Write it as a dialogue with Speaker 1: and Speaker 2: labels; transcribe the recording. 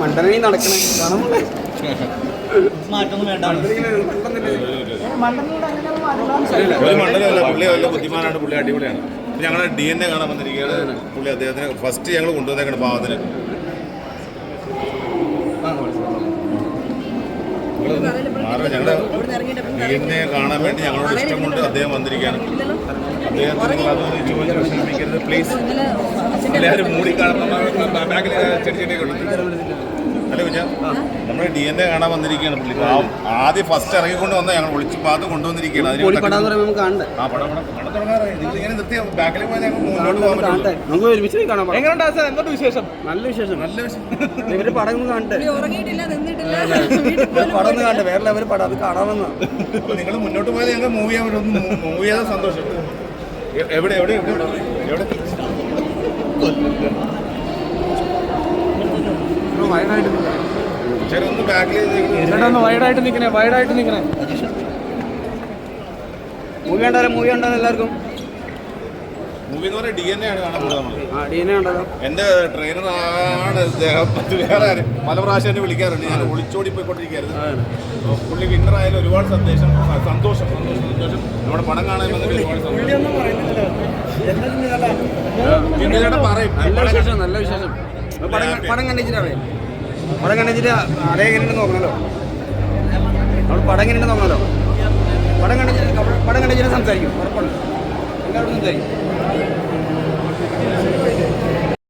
Speaker 1: മണ്ടനീ നടക്കണേ.
Speaker 2: മാറ്റൊന്നും വേണ്ട.
Speaker 3: മണ്ഡലമല്ല പുള്ളി നല്ല ബുദ്ധിമാനാണ് പുള്ളി അടിപൊളിയാണ്. ഞങ്ങൾ ഡി എൻ എ കാണാൻ വന്നിരിക്കുകയാണ്. പുള്ളി അദ്ദേഹത്തിന് ഫസ്റ്റ് ഞങ്ങൾ കൊണ്ടുവന്നേക്കാണ് പാവത്തിന്. ഞങ്ങളുടെ കാണാൻ വേണ്ടി ഞങ്ങളോട് ഇഷ്ടം കൊണ്ട് അദ്ദേഹം വന്നിരിക്കുകയാണ്. അദ്ദേഹത്തിന് അതൊന്നും ചോദിച്ചു വിഷമിക്കരുത് പ്ലീസ് എല്ലാവരും മൂടി കാണുന്ന ബാക്കിൽ ഡി എൻ എ കാണാൻ വന്നിരിക്കുകയാണ് പുള്ളി. ആദ്യം ഫസ്റ്റ് ഇറങ്ങിക്കൊണ്ട് വന്നാൽ ഞങ്ങൾ ഒളിച്ച് പാത്ത് കൊണ്ടുവന്നിരിക്കുകയാണ്. ആ പടം പടം പടം തുടങ്ങാറായി. നിങ്ങൾ ഇങ്ങനെ നിർത്തി ബാക്കിൽ പോയാൽ ഞങ്ങൾ മുന്നോട്ട് പോകാൻ
Speaker 1: നമുക്ക് ഒരുമിച്ച് കാണാം.
Speaker 2: എങ്ങനെയുണ്ടാ എന്തുണ്ട് വിശേഷം?
Speaker 1: നല്ല വിശേഷം.
Speaker 3: നല്ല വിശേഷം.
Speaker 1: ഇവർ പടം ഒന്ന് കാണട്ടെ
Speaker 4: ഉറങ്ങിയിട്ടില്ല നിന്നിട്ടില്ല. വീട്ടിൽ പോലും
Speaker 1: പടം ഒന്ന് കാണട്ടെ വേറെ ലെവൽ പടം അത് കാണാമെന്നാ.
Speaker 3: നിങ്ങൾ മുന്നോട്ട് പോയാൽ ഞങ്ങൾ മൂവ് ചെയ്യാൻ പറ്റും. മൂവ് ചെയ്താൽ സന്തോഷം. എവിടെ എവിടെ എവിടെ എവിടെ?
Speaker 1: വയനായിട്ട്
Speaker 2: വൈഡായിട്ട് നിൽക്കണേ വൈഡായിട്ട് നിൽക്കണേ
Speaker 1: മൂവി കണ്ടാലോ? മൂവി കണ്ടാലോ എല്ലാവർക്കും?
Speaker 3: മൂവി എന്ന് പറഞ്ഞാൽ ഡി എൻ എ ആണ് കാണാൻ പോകുന്നത്. നമ്മൾ
Speaker 1: ആ ഡി എൻ എ കണ്ടാലോ
Speaker 3: എന്റെ ട്രെയിനറാണ് അദ്ദേഹം വേറെ ആരും? പല പ്രാവശ്യം എന്നെ വിളിക്കാറുണ്ട്. ഞാൻ ഒളിച്ചോടി പോയിക്കൊണ്ടിരിക്കുകയായിരുന്നു പുള്ളി വിന്നർ ആയാലും ഒരുപാട് സന്ദേശം സന്തോഷം സന്തോഷം സന്തോഷം. നമ്മുടെ പണം കാണാൻ പിന്നെ പറയും.
Speaker 1: നല്ല വിശേഷം നല്ല വിശേഷം. പടം ക- പടം കണ്ടിച്ചിട്ടാവേ പടം കണ്ടിട്ട് അതേ എങ്ങനെയുണ്ട് നോക്കണല്ലോ. നമ്മൾ പടം എങ്ങനെയുണ്ട് നോക്കണല്ലോ. പടം കണ്ടിട്ട് പടം കണ്ടിട്ട് സംസാരിക്കും. ഉറപ്പുണ്ട് എല്ലാവരും സംസാരിക്കും.